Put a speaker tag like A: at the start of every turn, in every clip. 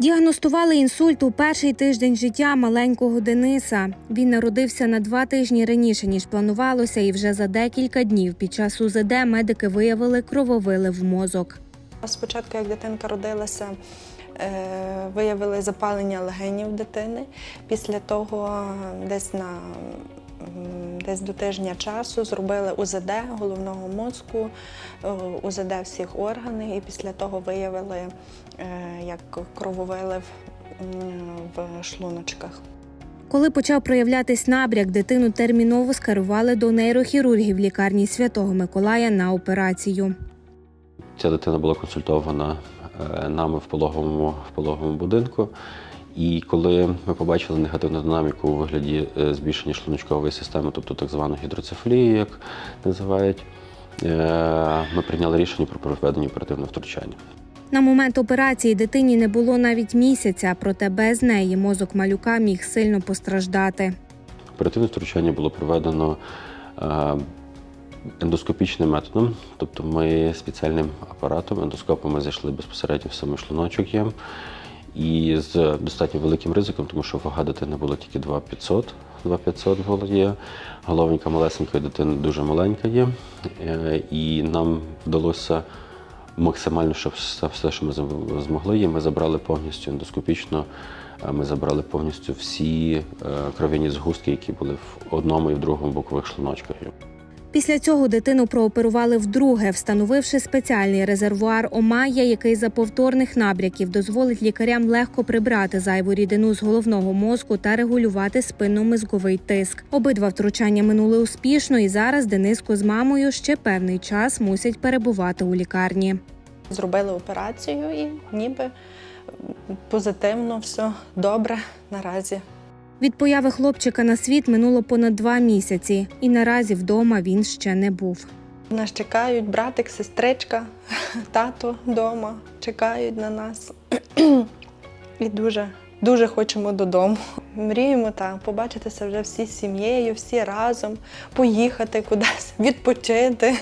A: Діагностували інсульт у перший тиждень життя маленького Дениса. Він народився на два тижні раніше ніж планувалося, і вже за декілька днів під час УЗД медики виявили крововилив мозок.
B: Спочатку, як дитинка родилася, е, виявили запалення легенів дитини. Після того, десь на десь до тижня часу, зробили УЗД головного мозку, е, УЗД всіх органів, і після того виявили е, як крововилив в шлуночках.
A: Коли почав проявлятись набряк, дитину терміново скерували до нейрохірургів лікарні Святого Миколая на операцію.
C: Ця дитина була консультована е, нами в пологовому, в пологовому будинку. І коли ми побачили негативну динаміку у вигляді е, збільшення шлуночкової системи, тобто так звану гідроцефалію, як називають, е, ми прийняли рішення про проведення оперативного втручання.
A: На момент операції дитині не було навіть місяця, проте без неї мозок малюка міг сильно постраждати.
C: Оперативне втручання було проведено е, ендоскопічним методом, тобто ми спеціальним апаратом, ендоскопом ми зайшли безпосередньо в самий шлуночок єм. І з достатньо великим ризиком, тому що вага дитини була тільки 2500, 2500 було є. Головенька малесенької дитини дуже маленька є. Е, І нам вдалося максимально, щоб все, що ми змогли, є, ми забрали повністю ендоскопічно, е, ми забрали повністю всі е, кров'яні згустки, які були в одному і в другому бокових шлуночках.
A: Після цього дитину прооперували вдруге, встановивши спеціальний резервуар Омая, який за повторних набряків дозволить лікарям легко прибрати зайву рідину з головного мозку та регулювати спинномозговий тиск. Обидва втручання минули успішно, і зараз Дениско з мамою ще певний час мусять перебувати у лікарні.
B: Зробили операцію і ніби позитивно, все добре наразі.
A: Від появи хлопчика на світ минуло понад два місяці, і наразі вдома він ще не був.
B: Нас чекають братик, сестричка, тато вдома, чекають на нас. І дуже, дуже хочемо додому. Мріємо так, побачитися вже всі з сім'єю, всі разом, поїхати кудись, відпочити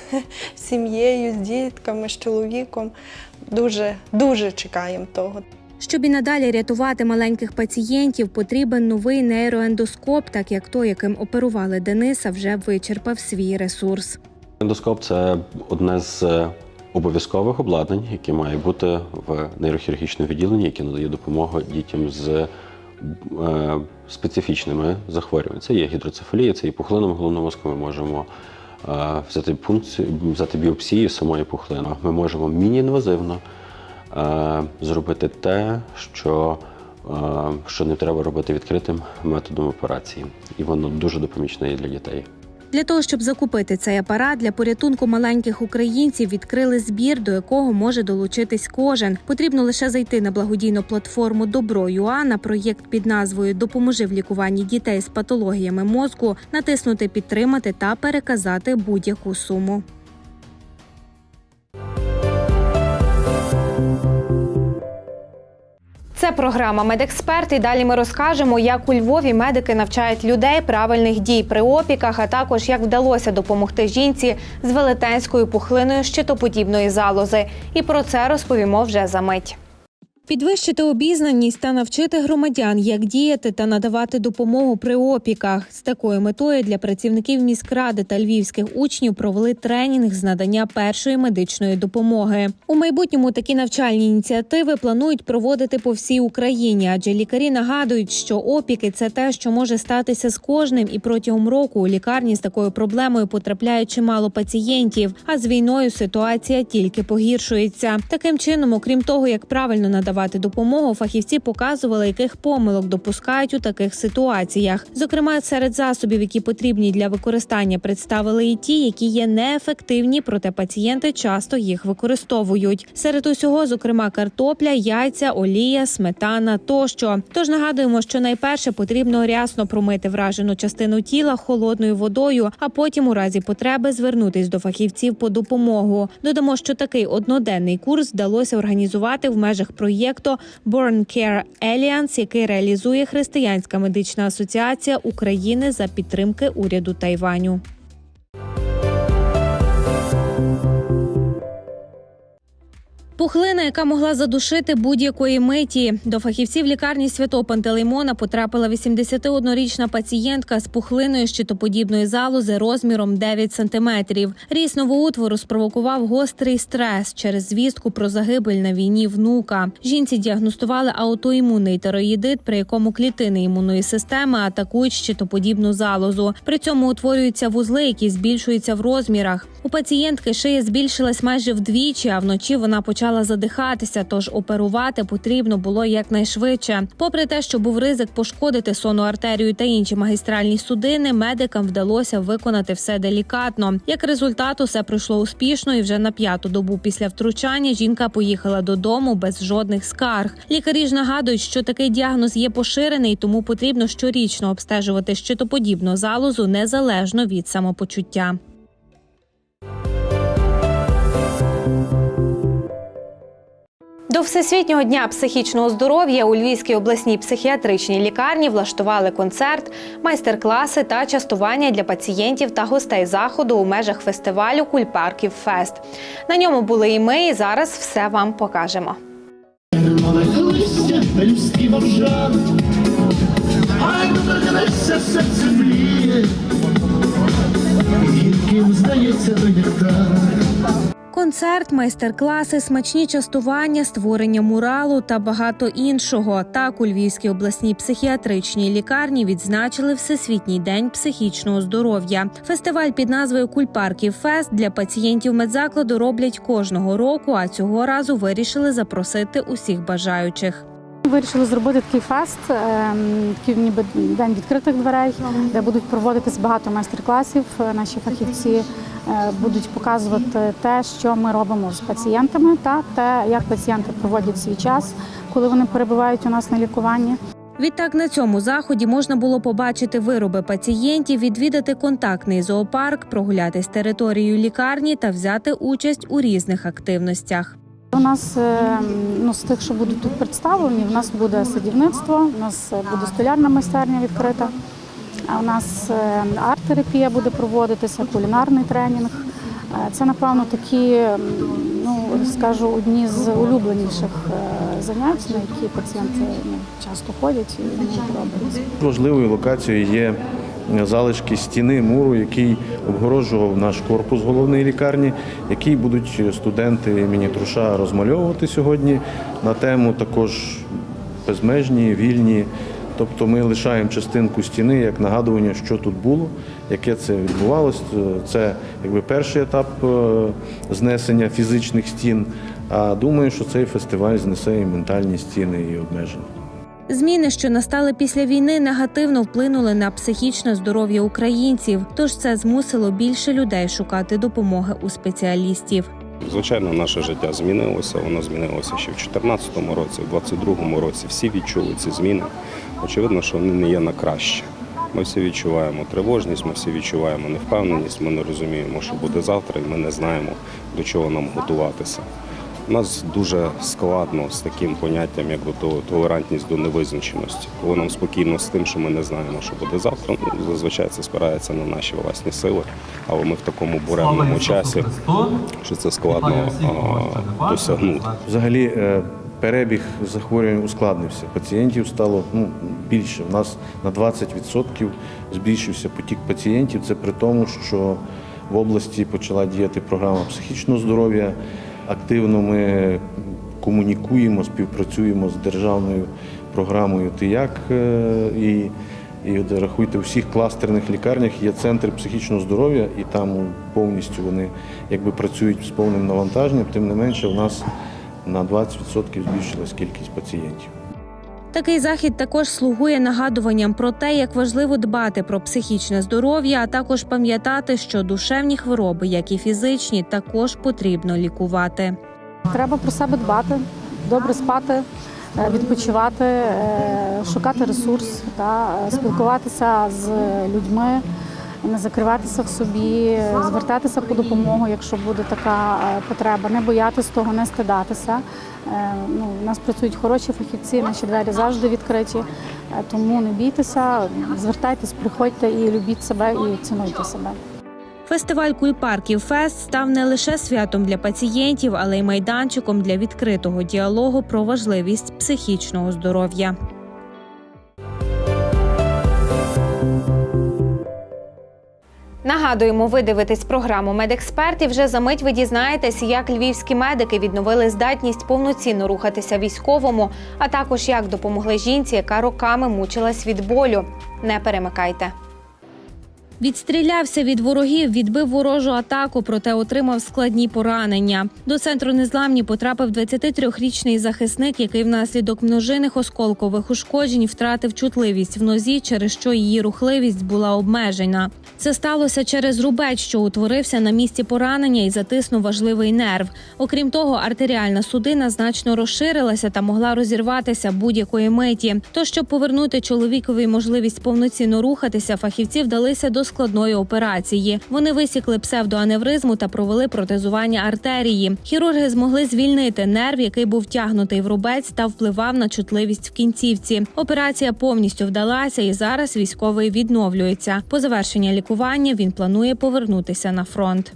B: з сім'єю, з дітками, з чоловіком. Дуже, дуже чекаємо того.
A: Щоб і надалі рятувати маленьких пацієнтів, потрібен новий нейроендоскоп, так як той, яким оперували Дениса, вже вичерпав свій ресурс.
C: Ендоскоп це одне з е, обов'язкових обладнань, яке має бути в нейрохірургічному відділенні, яке надає допомогу дітям з е, специфічними захворюваннями. Це є гідроцефалія, це є пухлина мозку. Ми можемо е, взяти пункцію, взяти біопсію самої пухлини. Ми можемо міні-інвазивно зробити те, що, е, що не треба робити відкритим методом операції. І воно дуже допомічне є для дітей.
A: Для того, щоб закупити цей апарат для порятунку маленьких українців, відкрили збір, до якого може долучитись кожен. Потрібно лише зайти на благодійну платформу Добро.ua на проєкт під назвою Допоможи в лікуванні дітей з патологіями мозку, натиснути Підтримати та переказати будь-яку суму.
D: Це програма Медексперт. І далі ми розкажемо, як у Львові медики навчають людей правильних дій при опіках, а також як вдалося допомогти жінці з велетенською пухлиною щитоподібної залози. І про це розповімо вже за мить.
A: Підвищити обізнаність та навчити громадян, як діяти та надавати допомогу при опіках. З такою метою для працівників міськради та львівських учнів провели тренінг з надання першої медичної допомоги. У майбутньому такі навчальні ініціативи планують проводити по всій Україні, адже лікарі нагадують, що опіки це те, що може статися з кожним, і протягом року у лікарні з такою проблемою потрапляє чимало пацієнтів. А з війною ситуація тільки погіршується. Таким чином, окрім того, як правильно надавати допомогу, фахівці показували, яких помилок допускають у таких ситуаціях. Зокрема, серед засобів, які потрібні для використання, представили і ті, які є неефективні, проте пацієнти часто їх використовують. Серед усього, зокрема, картопля, яйця, олія, сметана тощо. Тож нагадуємо, що найперше потрібно рясно промити вражену частину тіла холодною водою, а потім, у разі потреби, звернутись до фахівців по допомогу. Додамо, що такий одноденний курс вдалося організувати в межах проєкту Born Care Alliance, який реалізує Християнська медична асоціація України за підтримки уряду Тайваню. Пухлина, яка могла задушити будь-якої миті. До фахівців лікарні святого Пантелеймона потрапила 81-річна пацієнтка з пухлиною щитоподібної залози розміром 9 сантиметрів. Ріс новоутвору спровокував гострий стрес через звістку про загибель на війні внука. Жінці діагностували аутоімунний тероїдит, при якому клітини імунної системи атакують щитоподібну залозу. При цьому утворюються вузли, які збільшуються в розмірах. У пацієнтки шия збільшилась майже вдвічі, а вночі вона почала задихатися, тож оперувати потрібно було якнайшвидше. Попри те, що був ризик пошкодити сонну артерію та інші магістральні судини, медикам вдалося виконати все делікатно. Як результат, усе пройшло успішно, і вже на п'яту добу після втручання жінка поїхала додому без жодних скарг. Лікарі ж нагадують, що такий діагноз є поширений, тому потрібно щорічно обстежувати щитоподібну залозу незалежно від самопочуття.
D: До Всесвітнього дня психічного здоров'я у Львівській обласній психіатричній лікарні влаштували концерт, майстер-класи та частування для пацієнтів та гостей заходу у межах фестивалю Кульпарків Фест. На ньому були і ми, і зараз все вам покажемо.
E: Листя,
A: Концерт, майстер-класи, смачні частування, створення муралу та багато іншого. Так у Львівській обласній психіатричній лікарні відзначили Всесвітній день психічного здоров'я. Фестиваль під назвою Кульпарків Фест для пацієнтів медзакладу роблять кожного року, а цього разу вирішили запросити усіх бажаючих.
F: Вирішили зробити такий фест, ем, такий ніби день відкритих дверей, де будуть проводитись багато майстер-класів. Е, Наші фахівці е, будуть показувати те, що ми робимо з пацієнтами, та те, як пацієнти проводять свій час, коли вони перебувають у нас на лікуванні.
A: Відтак на цьому заході можна було побачити вироби пацієнтів, відвідати контактний зоопарк, прогулятись територією лікарні та взяти участь у різних активностях.
F: У нас е, ну, з тих, що будуть тут представлені, в нас буде садівництво, у нас буде столярна майстерня відкрита, у нас е, арт-терапія буде проводитися, кулінарний тренінг. Е, Це, напевно, такі, ну скажу, одні з улюбленіших занять, на які пацієнти ну, часто ходять і подобається.
G: Важливою локацією є залишки стіни муру, який обгороджував наш корпус головної лікарні, який будуть студенти імені Труша розмальовувати сьогодні на тему також безмежні, вільні. Тобто ми лишаємо частинку стіни як нагадування, що тут було, яке це відбувалося. Це якби перший етап е, знесення фізичних стін. А думаю, що цей фестиваль знесе і ментальні стіни, і обмеження.
A: Зміни, що настали після війни, негативно вплинули на психічне здоров'я українців. Тож це змусило більше людей шукати допомоги у спеціалістів.
H: Звичайно, наше життя змінилося. Воно змінилося ще в 2014 році, в 2022 році. Всі відчули ці зміни. Очевидно, що вони не є на краще. Ми всі відчуваємо тривожність, ми всі відчуваємо невпевненість. Ми не розуміємо, що буде завтра, і ми не знаємо, до чого нам готуватися. У нас дуже складно з таким поняттям, як толерантність до невизначеності. Коли нам спокійно з тим, що ми не знаємо, що буде завтра. Ну, зазвичай це спирається на наші власні сили, але ми в такому буремному часі, що це складно а, досягнути.
G: Взагалі е, перебіг захворювань ускладнився. Пацієнтів стало ну, більше. У нас на 20% збільшився потік пацієнтів. Це при тому, що в області почала діяти програма психічного здоров'я. Активно ми комунікуємо, співпрацюємо з державною програмою Ти як І, і от рахуйте, у всіх кластерних лікарнях є центр психічного здоров'я, і там повністю вони якби працюють з повним навантаженням. Тим не менше, у нас на 20% збільшилась кількість пацієнтів.
A: Такий захід також слугує нагадуванням про те, як важливо дбати про психічне здоров'я, а також пам'ятати, що душевні хвороби, як і фізичні, також потрібно лікувати.
F: Треба про себе дбати, добре спати, е, відпочивати, е, шукати ресурс, та, е, спілкуватися з людьми, не закриватися в собі, звертатися по допомогу, якщо буде така е, потреба, не боятись того, не стидатися. Е, Ну, у нас працюють хороші фахівці, наші двері завжди відкриті, е, тому не бійтеся, звертайтесь, приходьте і любіть себе і цінуйте себе.
A: Фестиваль Кульпарків Фест став не лише святом для пацієнтів, але й майданчиком для відкритого діалогу про важливість психічного здоров'я.
D: Нагадуємо, ви дивитесь програму «Медексперт» і вже за мить ви дізнаєтесь, як львівські медики відновили здатність повноцінно рухатися військовому, а також як допомогли жінці, яка роками мучилась від болю. Не перемикайте.
A: Відстрілявся від ворогів, відбив ворожу атаку, проте отримав складні поранення. До центру незламні потрапив 23-річний захисник, який внаслідок множинних осколкових ушкоджень втратив чутливість в нозі, через що її рухливість була обмежена. Це сталося через рубець, що утворився на місці поранення і затиснув важливий нерв. Окрім того, артеріальна судина значно розширилася та могла розірватися будь-якої миті. То, щоб повернути чоловікові можливість повноцінно рухатися, фахівці вдалися до складної операції. Вони висікли псевдоаневризму та провели протезування артерії. Хірурги змогли звільнити нерв, який був тягнутий в рубець та впливав на чутливість в кінцівці. Операція повністю вдалася, і зараз військовий відновлюється. По завершенні лікування він планує повернутися на фронт.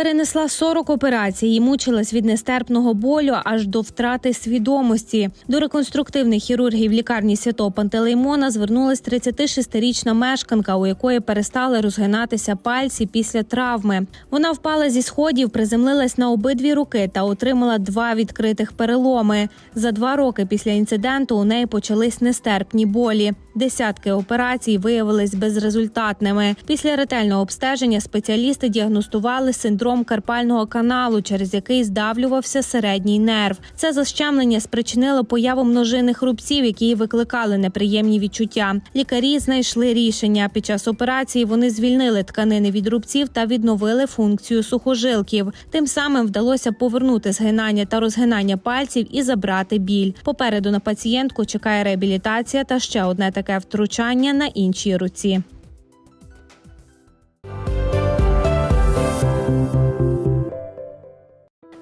A: Перенесла 40 операцій і мучилась від нестерпного болю аж до втрати свідомості. До реконструктивних хірургів лікарні святого Пантелеймона звернулась 36-річна мешканка, у якої перестали розгинатися пальці після травми. Вона впала зі сходів, приземлилась на обидві руки та отримала два відкритих переломи. За два роки після інциденту у неї почались нестерпні болі. Десятки операцій виявились безрезультатними. Після ретельного обстеження спеціалісти діагностували синдром карпального каналу, через який здавлювався середній нерв. Це защемлення спричинило появу множинних рубців, які викликали неприємні відчуття. Лікарі знайшли рішення. Під час операції вони звільнили тканини від рубців та відновили функцію сухожилків. Тим самим вдалося повернути згинання та розгинання пальців і забрати біль. Попереду на пацієнтку чекає реабілітація та ще одне таке втручання на іншій руці.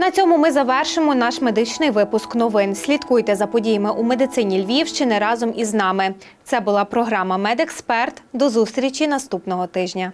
D: На цьому ми завершимо наш медичний випуск новин. Слідкуйте за подіями у медицині Львівщини разом із нами. Це була програма Медексперт. До зустрічі наступного тижня.